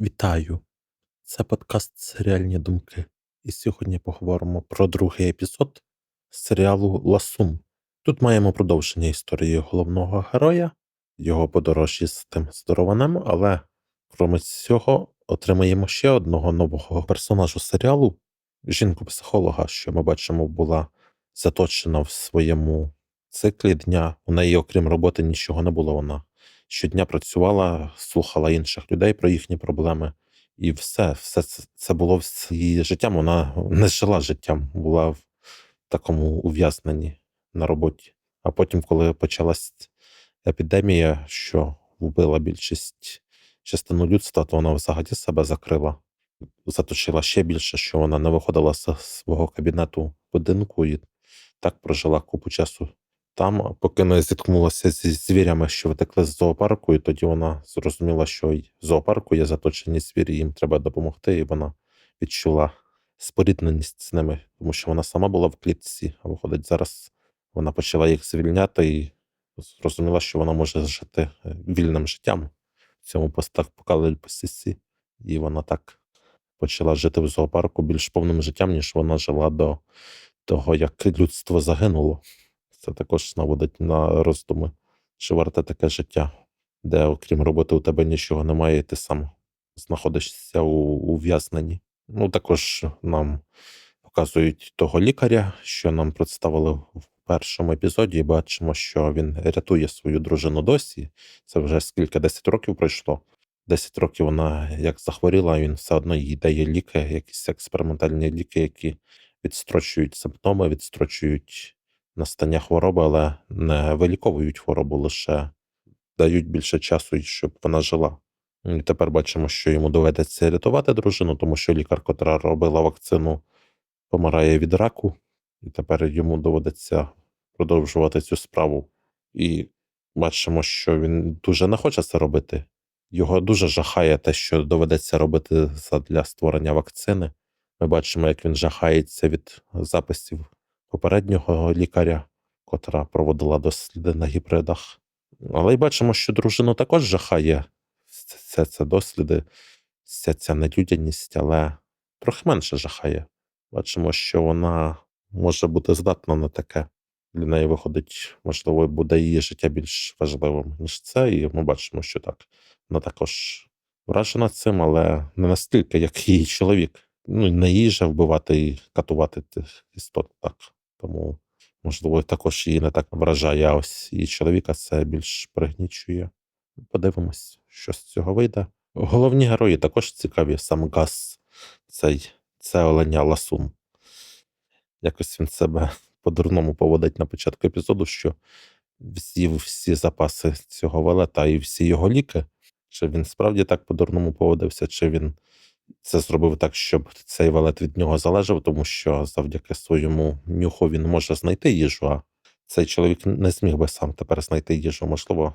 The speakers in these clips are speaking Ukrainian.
Вітаю! Це подкаст Серіальні думки. І сьогодні поговоримо про другий епізод серіалу Ласун. Тут маємо продовження історії головного героя, його подорожі з тим здорованим, але крім цього, отримаємо ще одного нового персонажу серіалу жінку-психолога, що ми бачимо, була заточена в своєму циклі дня. У неї, окрім роботи, нічого не було. Вона щодня працювала, слухала інших людей про їхні проблеми, і все, все це, було її життям. Вона не жила життям, була в такому ув'язненні на роботі. А потім, коли почалась епідемія, що вбила більшість частину людства, то вона взагалі себе закрила, заточила ще більше, що вона не виходила з свого кабінету будинку і так прожила купу часу там, поки не зіткнулася зі звірями, що витекли з зоопарку, і тоді вона зрозуміла, що в зоопарку є заточені звірі, їм треба допомогти, і вона відчула спорідненість з ними, тому що вона сама була в клітці, а виходить, зараз вона почала їх звільняти і зрозуміла, що вона може жити е, вільним життям в цьому постапокаліпсисі. І вона так почала жити в зоопарку більш повним життям, ніж вона жила до того, як людство загинуло. Це також наводить на роздуми, чи варте таке життя, де, окрім роботи, у тебе нічого немає, і ти сам знаходишся у ув'язненні. Ну, також нам показують того лікаря, що нам представили в першому епізоді, і бачимо, що він рятує свою дружину досі. Це вже скільки 10 років пройшло. 10 років вона як захворіла, він все одно їй дає ліки, якісь експериментальні ліки, які відстрочують симптоми, відстрочують настання хвороби, але не виліковують хворобу, лише дають більше часу, щоб вона жила. І тепер бачимо, що йому доведеться рятувати дружину, тому що лікар, котра робила вакцину, помирає від раку, і тепер йому доведеться продовжувати цю справу. І бачимо, що він дуже не хоче це робити. Його дуже жахає те, що доведеться робити для створення вакцини. Ми бачимо, як він жахається від записів попереднього лікаря, котра проводила досліди на гібридах. Але й бачимо, що дружину також жахає все це досліди, вся ця нелюдяність, але трохи менше жахає. Бачимо, що вона може бути здатна на таке. Для неї виходить, можливо, буде її життя більш важливим, ніж це, і ми бачимо, що так. Вона також вражена цим, але не настільки, як її чоловік. Ну, не їжа вбивати і катувати тих істот так. Тому, можливо, також її не так вражає, ось і чоловіка це більш пригнічує. Подивимось, що з цього вийде. Головні герої також цікаві, сам Гас, цей це оленя Ласун. Якось він себе по-дурному поводить на початку епізоду, що з'їв всі запаси цього велета і всі його ліки. Чи він справді так по-дурному поводився, чи він це зробив так, щоб цей валет від нього залежав, тому що завдяки своєму нюху він може знайти їжу, а цей чоловік не зміг би сам тепер знайти їжу. Можливо,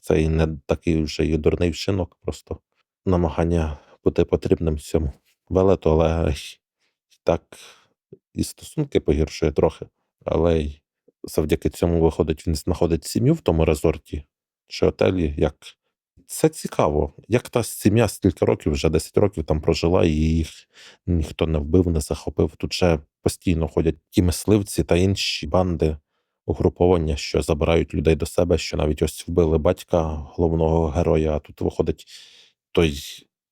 це і не такий вже і дурний вчинок, просто намагання бути потрібним цьому велету, але так і стосунки погіршує трохи. Але завдяки цьому виходить, він знаходить сім'ю в тому резорті чи отелі, як це цікаво. Як та сім'я стільки років, вже 10 років там прожила, і їх ніхто не вбив, не захопив. Тут ще постійно ходять ті мисливці та інші банди угруповання, що забирають людей до себе, що навіть ось вбили батька головного героя. А тут виходить той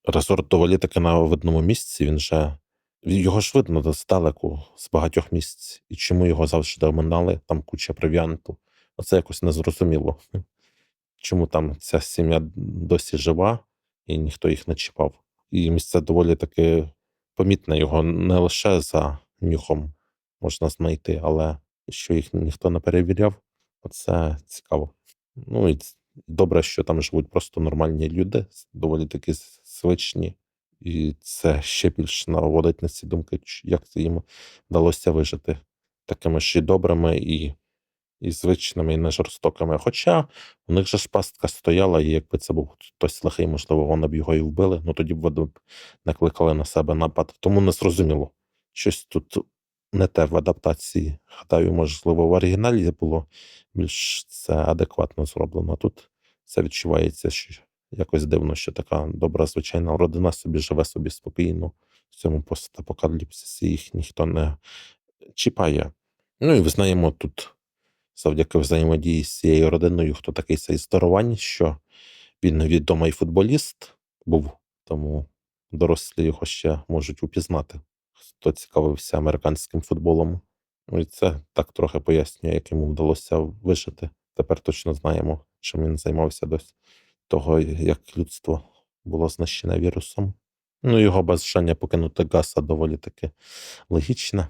резорт доволі таки на видному місці. Він же його ж видно здалеку, з багатьох місць. І чому його завжди оминали, там куча провіанту. Оце якось незрозуміло чому там ця сім'я досі жива і ніхто їх не чіпав. І місце доволі таки помітне його не лише за нюхом можна знайти, але що їх ніхто не перевіряв, оце цікаво. Ну і добре, що там живуть просто нормальні люди, доволі таки звичні, і це ще більш наводить на ці думки, як це їм вдалося вижити такими ж і добрими і і звичними, і не жорстокими. Хоча у них же ж пастка стояла, і якби це був хтось лихий, можливо, вони б його і вбили, ну тоді б вони б накликали на себе напад. Тому не зрозуміло. Щось тут не те в адаптації. Гадаю, можливо, в оригіналі було більш це адекватно зроблено. Тут це відчувається, що Якось дивно, що така добра звичайна родина собі живе собі спокійно. В цьому постапокаліпсисі їх ніхто не чіпає. Ну і визнаємо тут, завдяки взаємодії з цією родиною, хто такий цей здоровань, що він відомий футболіст був, тому дорослі його ще можуть упізнати, хто цікавився американським футболом. Ну і це так трохи пояснює, як йому вдалося вижити. Тепер точно знаємо, чим він займався до того, як людство було знищене вірусом. Ну, його бажання покинути Гаса доволі таки логічне,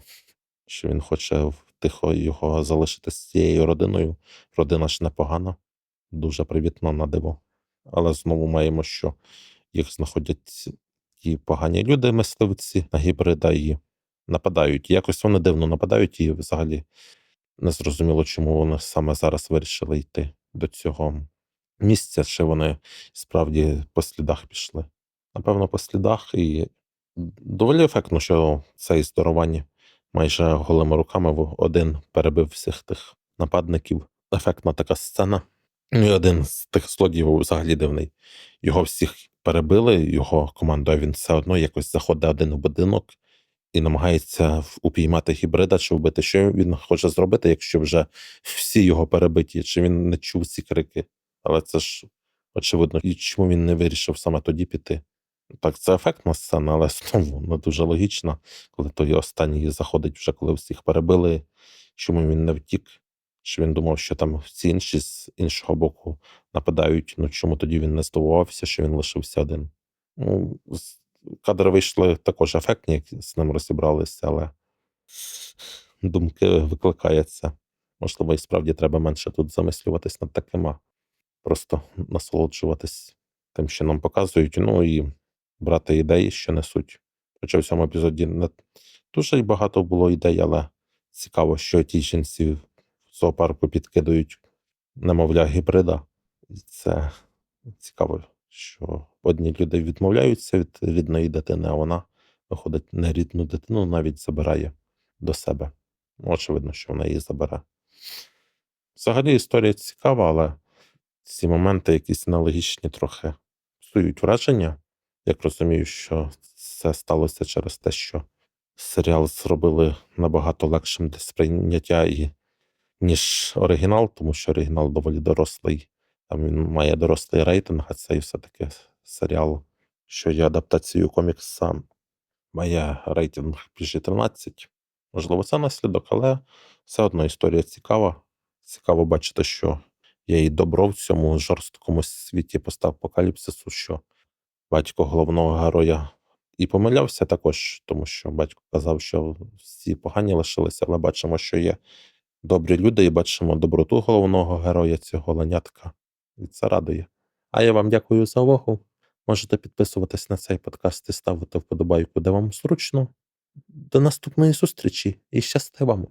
що він хоче тихо його залишити з цією родиною. Родина ж непогана, дуже привітна на диво. Але знову маємо, що їх знаходять ті погані люди, мисливці на гібрида і нападають. Якось вони дивно нападають, і взагалі не зрозуміло, чому вони саме зараз вирішили йти до цього місця, чи вони справді по слідах пішли. Напевно, по слідах, і доволі ефектно, що цей здоровані майже голими руками один перебив всіх тих нападників. Ефектна така сцена. Ну і один з тих злодіїв взагалі дивний. Його всіх перебили, його командою він все одно якось заходить один в будинок і намагається упіймати гібрида чи вбити. Що він хоче зробити, якщо вже всі його перебиті, чи він не чув ці крики? Але це ж очевидно, і чому він не вирішив саме тоді піти? Так, це ефектна сцена, але знову не дуже логічна, коли той останній заходить вже, коли всіх перебили. Чому він не втік? Чи він думав, що там всі інші з іншого боку нападають? Ну чому тоді він не здивувався, що він лишився один? Ну, кадри вийшли також ефектні, як з ним розібралися, але думки викликається. Можливо, і справді треба менше тут замислюватись над таким, а просто насолоджуватись тим, що нам показують, ну і брати ідеї, що несуть. Хоча в цьому епізоді не дуже багато було ідей, але цікаво, що ті жінці в зоопарку підкидують немовля гібрида. Це цікаво, що одні люди відмовляються від рідної дитини, а вона виходить нерідну дитину, навіть забирає до себе. Очевидно, що вона її забере. Взагалі історія цікава, але ці моменти якісь нелогічні трохи псують враження. Як розумію, що це сталося через те, що серіал зробили набагато легшим для сприйняття і, ніж оригінал, тому що оригінал доволі дорослий. Там він має дорослий рейтинг, а цей все-таки серіал, що є адаптацією комікса, має рейтинг PG-13. Можливо, це наслідок, але все одно історія цікава. Цікаво бачити, що є і добро в цьому жорсткому світі постапокаліпсису, що батько головного героя і помилявся також, тому що батько казав, що всі погані лишилися, але бачимо, що є добрі люди, і бачимо доброту головного героя цього ленятка. І це радує. А я вам дякую за увагу. Можете підписуватись на цей подкаст і ставити вподобайку, де вам зручно. До наступної зустрічі і щасти вам!